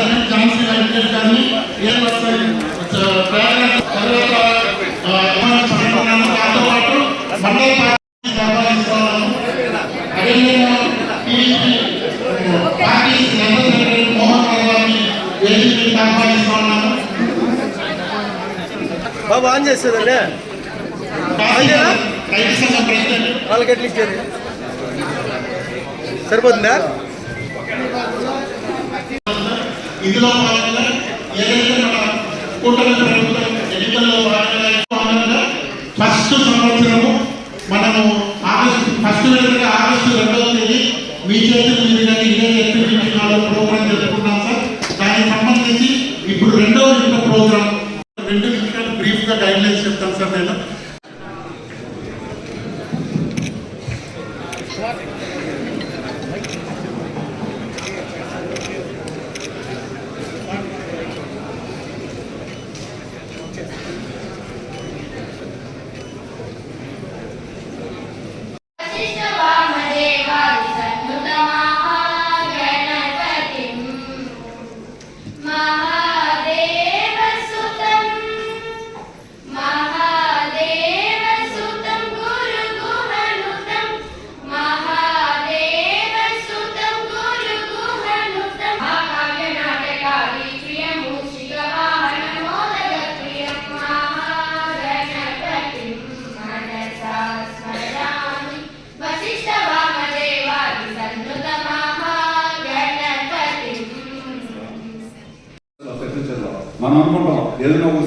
Chairman Jhansi Venkatesh గారిని గారిని బాబు on president. వాళ్ళకి ఎట్లా ఇచ్చేది సరిపోతుందా? ఇందులో భాగంగా ఏదైతే మన కూటమి ప్రభుత్వం ఎన్నికల్లో భాగంగా ఫస్ట్ సంవత్సరము మనము ఆగస్టు ఫస్ట్ విడతగా ఆగస్టు రెండవ తేదీ మీ చేతుల మీదుగా ఇరవై ఎనిమిది ప్రోగ్రాం జరుపుకున్నాం సార్. దానికి సంబంధించి ఇప్పుడు రెండవ ఇంత ప్రోగ్రాం. రెండు నిమిషాలు బ్రీఫ్గా గైడ్లైన్స్ చెప్తాను సార్ నేను Thank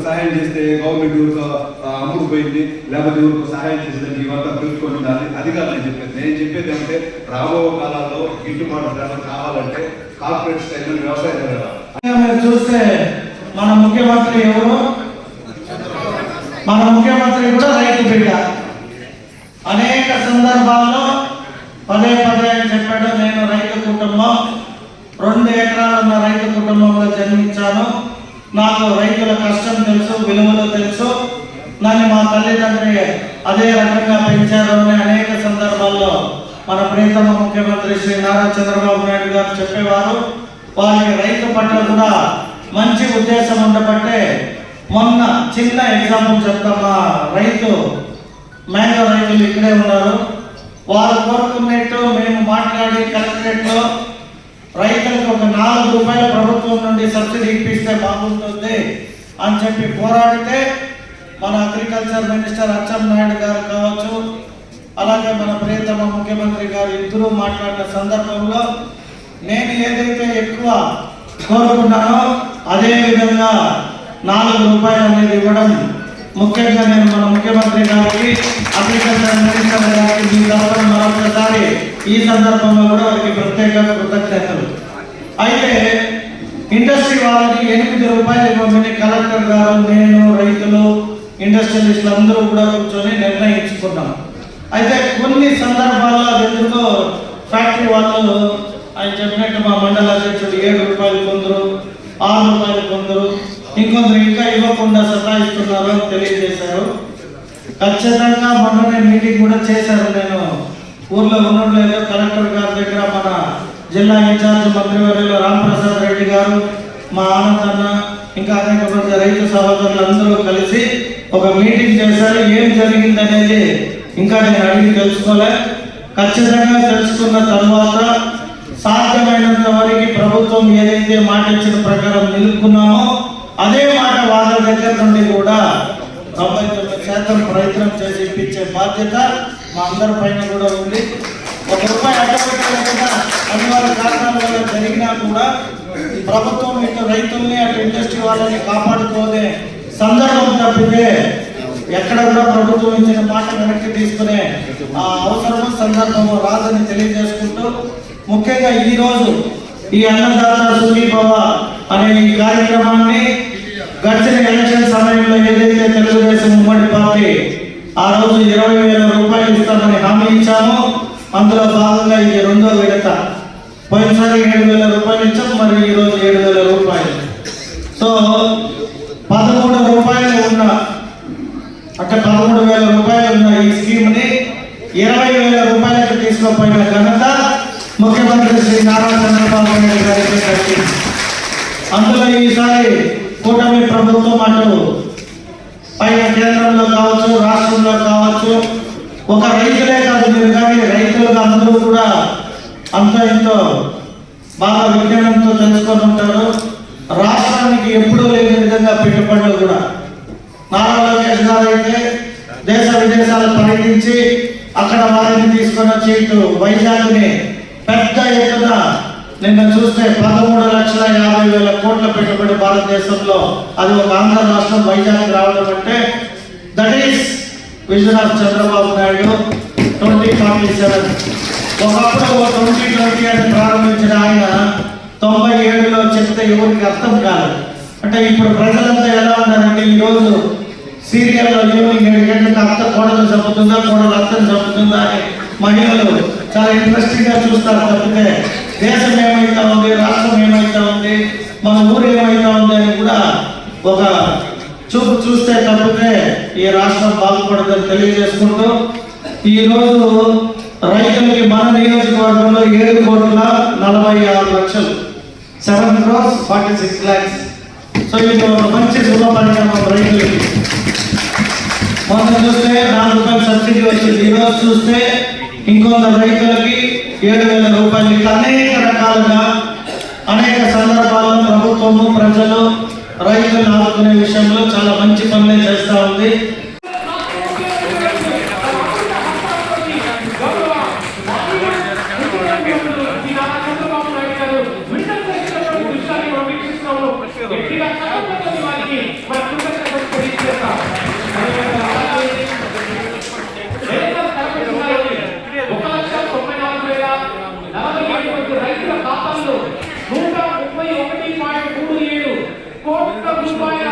సహాయం చేస్తే గవర్నమెంట్ ఊరితో అమ్ముడు పోయింది లేకపోతే ఊరికి సహాయం చేసేదానికి ఇవంతా తెలుసుకొని ఉండాలి అది కాదు నేను చెప్పేది. నేను చెప్పేది ఏమంటే రాబో కాలాల్లో గిట్టుబాటు ధరలు కావాలంటే కార్పొరేట్ స్టైల్ వ్యవసాయం జరగాలి. చూస్తే మన ముఖ్యమంత్రి ఎవరు? మన ముఖ్యమంత్రి కూడా రైతు బిడ్డ. అనేక సందర్భాల్లో పదే పదే చెప్పాడు నేను రైతు నాకు రైతుల కష్టం తెలుసు విలువలు తెలుసు నన్ను మా తల్లిదండ్రి అదే రకంగా పెంచారు అని అనేక సందర్భాల్లో మన ప్రియతమ ముఖ్యమంత్రి శ్రీ నారా చంద్రబాబు నాయుడు గారు చెప్పేవారు. వారికి రైతు పట్ల కూడా మంచి ఉద్దేశం ఉండబట్టే మొన్న చిన్న ఎగ్జాంపుల్ చెప్తామా? రైతు మ్యాంగో రైతులు ఇక్కడే ఉన్నారు. వారు కోరుకున్నట్టు మేము మాట్లాడి కలెక్టరేట్లో రైతులకు ఒక నాలుగు రూపాయల ప్రభుత్వం నుండి సబ్సిడీ ఇప్పిస్తే బాగుంటుంది అని చెప్పి పోరాడితే మన అగ్రికల్చర్ మినిస్టర్ అచ్చెం నాయుడు గారు కావచ్చు అలాగే మన ప్రియతమ ముఖ్యమంత్రి గారు ఇద్దరు మాట్లాడిన సందర్భంలో నేను ఏదైతే ఎక్కువ కోరుకున్నానో అదే విధంగా నాలుగు రూపాయలు అనేది ఇవ్వడం ముఖ్యంగా నేను మన ముఖ్యమంత్రి గారికి అగ్రికల్చర్ మినిస్టర్ గారికి మీ తరఫున మరొకసారి ఈ సందర్భంలో కూడా వారికి ప్రత్యేక కృతజ్ఞతలు. అయితే ఇండస్ట్రీ వాళ్ళకి ఎనిమిది రూపాయలు ఇవ్వమని కలెక్టర్ గారు నేను రైతులు ఇండస్ట్రియలిస్టులు అందరూ కూడా కూర్చొని నిర్ణయించుకున్నాం. అయితే కొన్ని సందర్భాల్లో ఎందుకో ఫ్యాక్టరీ వాళ్ళు ఆయన చెప్పినట్టు మా మండల అధ్యక్షుడు ఏడు రూపాయలు కొందరు ఆరు రూపాయలు కొందరు ఇంకొందరు ఇంకా ఇవ్వకుండా సతాయిస్తున్నారు అని తెలియజేశారు. ఖచ్చితంగా మొన్ననే మీటింగ్ కూడా చేశారు నేను. ఊర్లో ఉండట్లేదు కలెక్టర్ గారి దగ్గర మన జిల్లా ఇన్ఛార్జ్ మంత్రివర్యులు రామప్రసాద్ రెడ్డి గారు మా ఆనందన్న ఇంకా అనేక మంది రైతు సహోదరులు అందరూ కలిసి ఒక మీటింగ్ చేశారు. ఏం జరిగింది అనేది ఇంకా నేను అడిగి తెలుసుకోలే. ఖచ్చితంగా తెలుసుకున్న తర్వాత సాధ్యమైనంత వరకు ప్రభుత్వం ఏదైతే మాట ఇచ్చిన ప్రకారం నిలుపుకున్నామో అదే మాట వాళ్ళ దగ్గర నుండి కూడా తొంభై తొమ్మిది శాతం ప్రయత్నం చేసి ఇప్పించే బాధ్యత మా అందరి పైన కూడా ఉంది. ఒక రూపాయి అడ్డపెట్టలేకుండా అనివార్య కారణాల వల్ల జరిగినా కూడా ఈ ప్రభుత్వం ఇటు రైతుల్ని అటు ఇండస్ట్రీ వాళ్ళని కాపాడుకోనే సందర్భం తప్పితే ఎక్కడ కూడా ప్రభుత్వం ఇచ్చిన మాట వెనక్కి తీసుకునే ఆ అవసరము సందర్భము రాదని తెలియజేసుకుంటూ ముఖ్యంగా ఈరోజు ఈ అన్నదాత సుఖీభవ అనే ఈ కార్యక్రమాన్ని గడిచిన ఎలక్షన్ సమయంలో ఏదైతే తెలుగుదేశం ఉమ్మడి పార్టీ ఆ రోజు ఇరవై వేల రూపాయలు ఇస్తామని హామీ ఇచ్చామో అందులో భాగంగా ఇది రెండో విడత. పోయినసారి ఏడు వేల రూపాయలు ఇచ్చాం మరి ఈ రోజు ఏడు వేల రూపాయలు. సో పదమూడు రూపాయలు ఉన్న అంటే పదమూడు వేల రూపాయలు ఉన్న ఈ స్కీమ్ని ఇరవై వేల రూపాయలకు తీసుకుపోయిన ఘనత ముఖ్యమంత్రి శ్రీ నారా చంద్రబాబు నాయుడు గారికి అందులో ఈసారి కూటమి ప్రభుత్వం అటు పైన కేంద్రంలో కావచ్చు రాష్ట్రంలో కావచ్చు ఒక రైతులే కాదు మీరు కానీ రైతులుగా అందరూ కూడా అంత ఎంతో బాగా విజ్ఞానంతో తెలుసుకొని ఉంటారు. రాష్ట్రానికి ఎప్పుడూ లేని విధంగా పెట్టుబడులు కూడా. నారా లోకేష్ గారు అయితే దేశ విదేశాలు పర్యటించి అక్కడ వారిని తీసుకొని వచ్చి ఇటు వైజాగ్ని పెద్ద ఎత్తున నిన్న చూస్తే పదమూడు లక్షల యాభై వేల కోట్ల పెట్టుబడి భారతదేశంలో అది ఒక ఆంధ్ర రాష్ట్రం వైజాగ్ రావడం అంటే that is vision of Chandrababu Naidu twenty forty seven ఒకప్పుడు ట్వంటీ ట్వంటీ అని ప్రారంభించిన ఆయన తొంభై ఏడులో చెప్తే ఎవరికి అర్థం కాదు. అంటే ఇప్పుడు ప్రజలంతా ఎలా ఉన్నారంటే ఈరోజు సీరియల్లో ఈవినింగ్ ఏడు గంటలకు అత్త కోడలు చంపుతుందా కోడలు అత్తను చంపుతుందా అని మహిళలు చాలా ఇంట్రెస్టింగ్గా చూస్తారు తప్పితే దేశం ఏమైతా ఉంది? రాష్ట్రం ఏమైతా ఉంది? మన ఊరు ఏమైతా ఉంది అని కూడా ఒక చూపు చూస్తే తప్పితే ఈ రాష్ట్రం బాగుపడదని తెలియజేసుకుంటూ ఈ రోజు రైతులకి మన నియోజకవర్గంలో ఏడు కోట్ల నలభై ఆరు లక్షలు. Seven crores forty six lakhs. So ఇది ఒక మంచి శుభ పరిణామం రైతులకి. మొన్న చూస్తే నాలుగు రూపాయలు సబ్సిడీ వచ్చింది. ఈ రోజు చూస్తే ఇంకొందరు రైతులకి ఏడు వేల రూపాయలు ఇట్లా అనేక రకాలుగా అనేక సందర్భాల్లో ప్రభుత్వము ప్రజలు రైతులను ఆదుకునే విషయంలో చాలా మంచి పనులే చేస్తూ ఉంది కోట్ల రూపాయల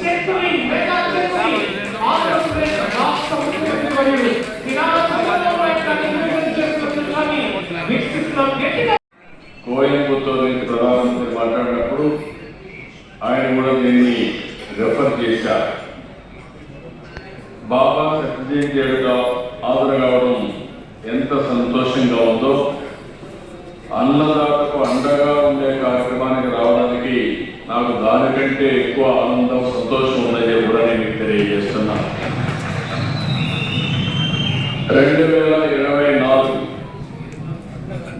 చెక్కుని మెగా చెక్కుని ఆంధ్రప్రదేశ్ రాష్ట్ర ముఖ్యమంత్రి వర్యులు శ్రీనాథ చంద్రబాబు నాయుడు గారిని విడుదల చేస్తున్న దృశ్యాన్ని వీక్షిస్తున్నాం గట్టిగా కోయంబత్తూరు నుంచి ప్రధానమంత్రి మాట్లాడినప్పుడు ఆయన కూడా దీన్ని రెఫర్ చేశారు బాబా సత్యజయం చేయడం ఆదర కావడం ఎంత సంతోషంగా ఉందో. అన్నదాతకు అండగా ఉండే కార్యక్రమానికి రావడానికి నాకు దానికంటే ఎక్కువ ఆనందం సంతోషం ఉన్నది కూడా నేను మీకు రెండు వేల ఇరవై నాలుగు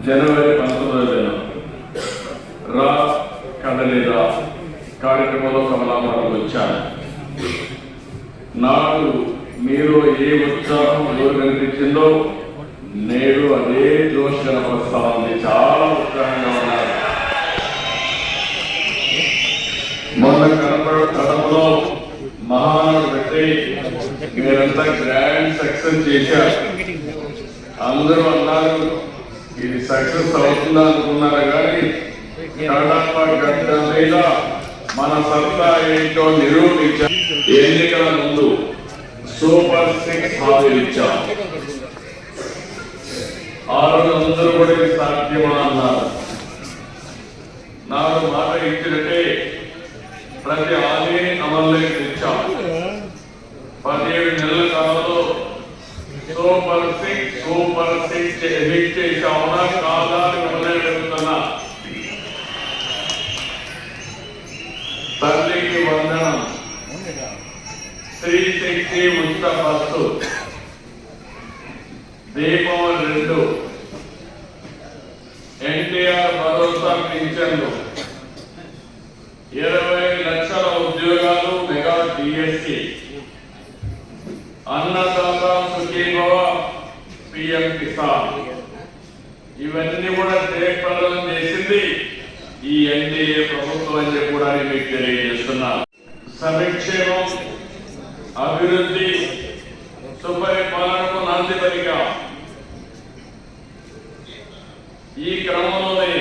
జనవరి పంతొమ్మిదవ దినం రా కదలిరా కార్యక్రమంలో కమలాపురం వచ్చాను నాడు మీరు ఏ ఉత్సాహం ఎవరు కనిపించిందో నేడు అదే జోష్ కనపరుస్తా ఉంది చాలా ఉత్సాహంగా ఉన్నారు మొన్న కనపడ కడపలో మహానాడు పెట్టి మీరంతా గ్రాండ్ సక్సెస్ చేశారు. అందరూ అన్నారు ఇది సక్సెస్ అవుతుందా అనుకున్నారు కానీ కడప గడ్డ మీద మన సత్తా ఏంటో నిరూపించాం ఎన్నికల ముందు సూపర్ సిక్స్ హామీలు ఇచ్చాం. ఆ రోజు అందరూ కూడా సాధ్యమా అన్నారు. నాకు మాట ఇచ్చినట్టే ప్రతి హామీని అమల్లోకి తెచ్చాం పదిహేడు నెలల కాలంలో super six super six hit చేశామన్నా కాదా మిమ్మల్ని అడుగుతున్నా తల్లికి వందనం. స్త్రీ శక్తి ఉచిత బస్సు. దీపం రెండు. ఎన్టీఆర్ భరోసా పింఛన్లు. ఇరవై లక్షల ఉద్యోగాలు mega DSC Annadata Sukhibhava PM Kisan. ఇవన్నీ కూడా జయప్రదం చేసింది ఈ ఎన్డీఏ ప్రభుత్వం అని చెప్పి కూడా నేను మీకు తెలియజేస్తున్నా. సంక్షేమం అభివృద్ధి సుపరిపాలనకు నాంది పలిగా ఈ క్రమంలోనే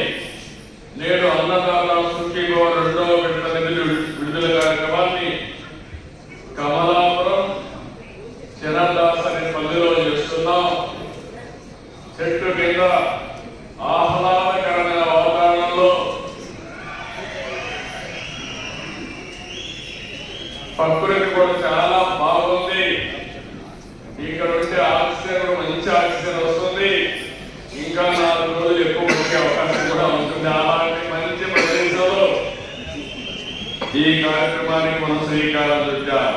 నేడు అన్నదాత సుఖీభవ రెండవ విడత నిధులు విడుదల కార్యక్రమాన్ని కమలా చిరదాస్ అనే పల్లెలో చేస్తున్నాం చెట్టు కింద ఆహ్లాదకరమైన వాతావరణంలో ప్రకృతి కూడా చాలా బాగుంది ఇక్కడ ఉంటే ఆక్సిజన్ కూడా మంచి ఆక్సిజన్ వస్తుంది ఇంకా నాలుగు రోజులు ఎక్కువ వచ్చే అవకాశం కూడా ఉంటుంది అలాంటి మంచి ప్రదేశంలో ఈ కార్యక్రమానికి మనం శ్రీకారం చుట్టాం